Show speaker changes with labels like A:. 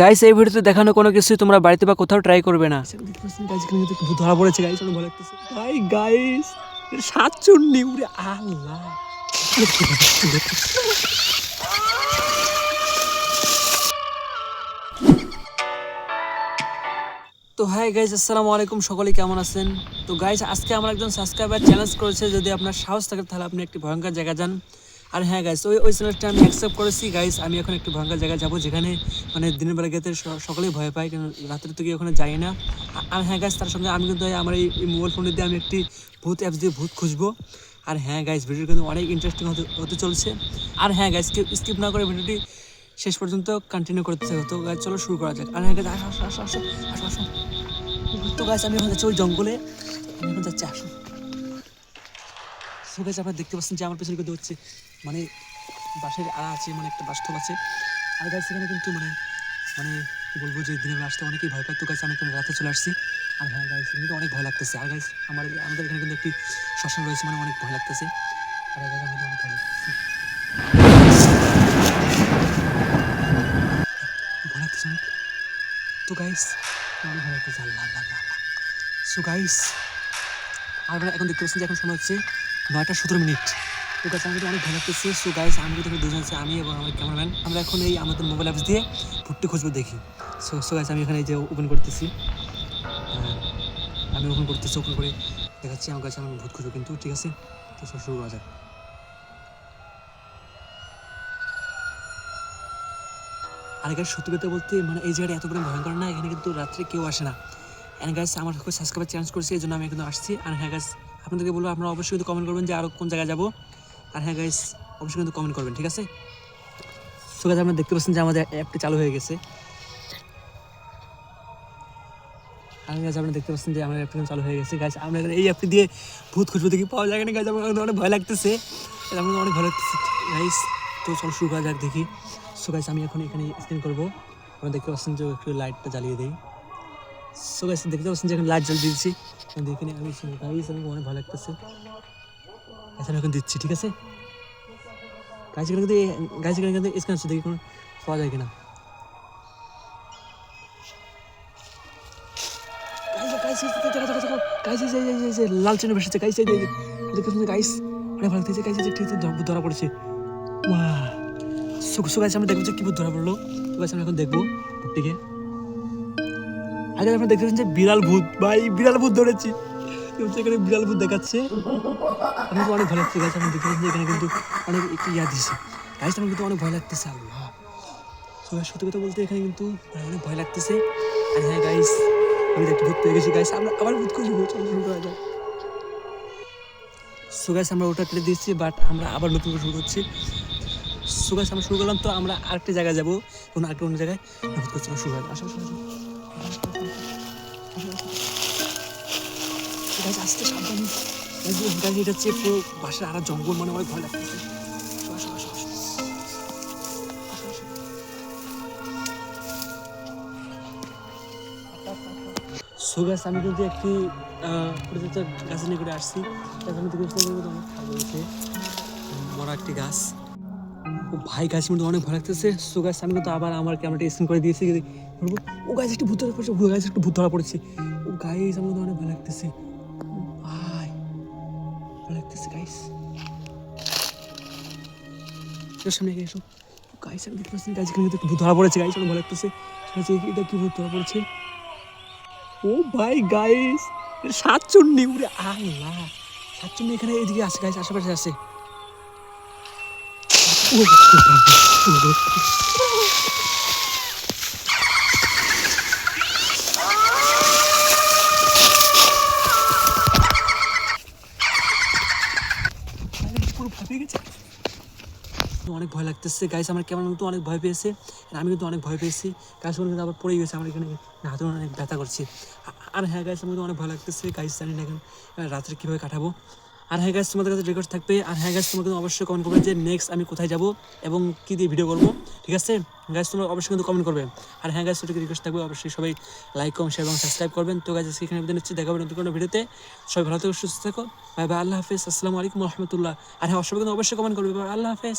A: Guys এই ভিডিওতে দেখানো কোনো কিছুই তোমরা বাড়িতে বা কোথাও ট্রাই করবে না। ধরা পড়েছে গাইস অনেক লাগতেছে। ভাই গাইস সাত চুন্নি উড়ে আল্লাহ। তো হাই গাইজ আসসালামু আলাইকুম সকলে কেমন আছেন? তো গাইজ আজকে আমার একজন সাবস্ক্রাইবার চ্যালেঞ্জ করেছে যদি আপনার সাহস থাকে তাহলে আপনি একটি ভয়ঙ্কর জায়গা যান। আর হ্যাঁ গাইস ওই ওই চ্যালেঞ্জটা আমি অ্যাকসেপ্ট করেছি গাইস আমি এখন একটু ভয়ঙ্কর জায়গায় যাব যেখানে মানে দিনের বেলা গেতে সকলেই ভয় পায় কারণ রাত্রে তো গিয়ে ওখানে যাই না। আর হ্যাঁ গাইস তার সঙ্গে আমি কিন্তু আমার এই মোবাইল ফোনে দিয়ে আমি একটি ভূত অ্যাপস দিয়ে ভূত খুঁজবো। আর হ্যাঁ গাইস ভিডিও কিন্তু অনেক ইন্টারেস্টিং হতে হতে চলছে। আর হ্যাঁ গাইজ স্কিপ না করে ভিডিওটি শেষ পর্যন্ত কন্টিনিউ করতে চাই তো guys, চলো শুরু করা যাক। আর হ্যাঁ আসো আসো আসো আসো আসো আসো। তো গাছ আমি এখন যাচ্ছি ওই জঙ্গলে। আমি এখন যাচ্ছি আসো। সো গাছ আপনারা দেখতে পাচ্ছেন যে আমার পেছনে কিন্তু হচ্ছে মানে বাসের আড়া আছে মানে একটা বাস্তব আছে। আর গাছ সেখানে কিন্তু মানে মানে বলব যে দিনের বেলা আসতে অনেকেই ভয় পায়। তো গাছ আমি এখানে রাতে চলে আসছি। আর হ্যাঁ গাছ কিন্তু অনেক ভয় লাগতেছে। আর গাছ আমার আমাদের এখানে কিন্তু একটি শ্মশান রয়েছে মানে অনেক ভয় লাগতেছে। আর গাছ আমাদের অনেক ভয় লাগতেছে। ভয় লাগতেছে অনেক তো গাইস অনেক ভয় লাগতেছে আল্লাহ আল্লাহ আল্লাহ সো গাইস আপনারা এখন দেখতে পাচ্ছেন যে এখন সময় হচ্ছে নয়টা সতেরো মিনিট। তো গাছ আমাদের অনেক ভালো লাগতেছে। সো গাইস আমি কিন্তু দুজন আছি আমি এবং আমার ক্যামেরাম্যান আমরা এখন এই আমাদের মোবাইল অ্যাপস দিয়ে ভুট্টি খুঁজবো দেখি। সো সো গাইস আমি এখানে যে ওপেন করতেছি। হ্যাঁ, আমি ওপেন করতেছি ওপেন করে দেখাচ্ছি। আমার কাছে আমি ভূত খুঁজবো কিন্তু ঠিক আছে? তো চলো শুরু করা যাক। আর গাছ সত্যি কথা বলতে মানে এই জায়গাটা এত পরিমাণ ভয়ঙ্কর না এখানে কিন্তু রাত্রে কেউ আসে না। অ্যান্ড গাছ আমার খুব সাবস্ক্রাইবার চেঞ্জ করছি এই জন্য আমি কিন্তু আসছি। আর হ্যাঁ গাছ আপনাদেরকে বলব, আপনারা অবশ্যই কিন্তু কমেন্ট করবেন যে আরও কোন জায়গায় যাব। আর হ্যাঁ গাইস অবশ্যই কিন্তু কমেন্ট করবেন, ঠিক আছে? সো গাছ আপনারা দেখতে পাচ্ছেন যে আমাদের অ্যাপটি চালু হয়ে গেছে। আর গাছ আপনারা দেখতে পাচ্ছেন যে আমার অ্যাপটি চালু হয়ে গেছে। গাছ আমরা এই অ্যাপটি দিয়ে ভূত খুঁজবো দেখি, পাওয়া যায় না গাছ আমার অনেক ভয় লাগতেছে। আমার অনেক ভালো লাগতেছে। গাইস তো চলো শুরু করা যাক দেখি। সো গাইস আমি এখন এখানে স্ক্রিন করব। আপনারা দেখতে পাচ্ছেন যে একটু লাইটটা জ্বালিয়ে দিই। সো গাইস দেখতে পাচ্ছেন যে এখানে লাইট জ্বালিয়ে দিচ্ছি দেখি আমি গাইস অনেক ভালো লাগতেছে আচ্ছা এখন দিচ্ছি ঠিক আছে গাছ এখানে কিন্তু গাছ এখানে কিন্তু স্ক্যান দেখি কোনো পাওয়া যায় কিনা লাল গাইস ভালো লাগতেছে ঠিক ধরা- পড়েছে আমরা দেখব কি ধরা পড়ল এখন দেখব ভূতটিকে আগে আমরা দেখতে পাচ্ছেন যে বিড়াল ভূত, ভাই, বিড়াল ভূত ধরেছি। এবং সেখানে বিড়াল ভূত দেখাচ্ছে। আমি অনেক ভয় লাগছে গাছ আমি দেখতে পাচ্ছি এখানে কিন্তু অনেক একটু ইয়া দিছে। গাছটা আমার কিন্তু অনেক ভয় লাগতেছে সত্যি কথা বলতে এখানে কিন্তু অনেক ভয় লাগতেছে। আর হ্যাঁ গাইস আমি দেখতে ভূত পেয়ে গেছি গাইস আমরা আবার ভূত খুঁজবো ভূত শুরু করা যাক। সো গাইস আমরা ওটা কেটে দিচ্ছি বাট আমরা আবার নতুন করে শুরু করছি। সো গাইস আমরা শুরু করলাম, তো আমরা আরেকটা জায়গায় যাব, কোনো আরেকটা অন্য জায়গায়। ভূত করছি শুরু। আসো আসো। গাছ আসতে সাবধানে। গাছ এটা হচ্ছে পুরো বাসার আর জঙ্গল মানে অনেক ভয় লাগতেছে। সো গাছ আমি কিন্তু একটি আহ, পরিচিত গাছ নিয়ে করে আসছি গাছ আমি দেখে কিন্তু অনেক ভালো হয়েছে বড় একটি গাছ। ও ভাই গাছ কিন্তু অনেক ভালো লাগতেছে। সো গাছ আমি কিন্তু আবার আমার ক্যামেরাটা স্ক্রিন করে দিয়েছি। ও গাছ একটু ভূত ধরা পড়েছে ও গাছ একটু ভূত ধরা পড়েছে। ও গাইস আমার কিন্তু অনেক ভালো লাগতেছে। লাগতেছে গাইস সামনে এসো। গাইস আমি দেখতে পাচ্ছি গাছ একটু ভূত ধরা পড়েছে গাইস অনেক ভালো লাগতেছে এটা কি ভূত ধরা পড়েছে? ও ভাই গাইস সাতচন্নি উড়ে আল্লাহ। সাতচন্নি এখানে এদিকে আছে গাইস আশেপাশে আছে ও, ও, ও, ও, ও। আরে, পুরো ভয় পেয়ে গেছে। অনেক ভয় লাগতেছে। গাইস আমার কেমন কিন্তু অনেক ভয় পেয়েছে। আমি কিন্তু অনেক ভয় পেয়েছি। গাছ কিন্তু আবার পড়ে গেছে। আমার এখানে হাতে অনেক ব্যথা করছে। আর হ্যাঁ গাইস আমার কিন্তু অনেক ভয় লাগতেছে। গাইস জানি না এখন রাত্রে কীভাবে কাটাবো। আর হ্যাঁ গাইস তোমাদের কাছে রেকর্ড থাকবে। আর হ্যাঁ গাইস তোমরা কিন্তু অবশ্যই কমেন্ট করবে যে নেক্সট আমি কোথায় যাব এবং কী দিয়ে ভিডিও করব। ঠিক আছে? গাইস তোমরা অবশ্যই কিন্তু কমেন্ট করবে। আর হ্যাঁ গাইস ওটাকে রিকোয়েস্ট থাকবে। অবশ্যই সবাই লাইক কম শেয়ার এবং সাবস্ক্রাইব করবেন। তো গাইস এখানে বিদায় নিচ্ছি। দেখা হবে নতুন কোনো ভিডিওতে সবাই ভালো থেকো, সুস্থ থাকো। বাই বাই আল্লাহ হাফেজ। আসসালামু আলাইকুম রহমতুল্লাহ। আর হ্যাঁ অবশ্যই কিন্তু অবশ্যই কমেন্ট করবে। আল্লাহ হাফেজ।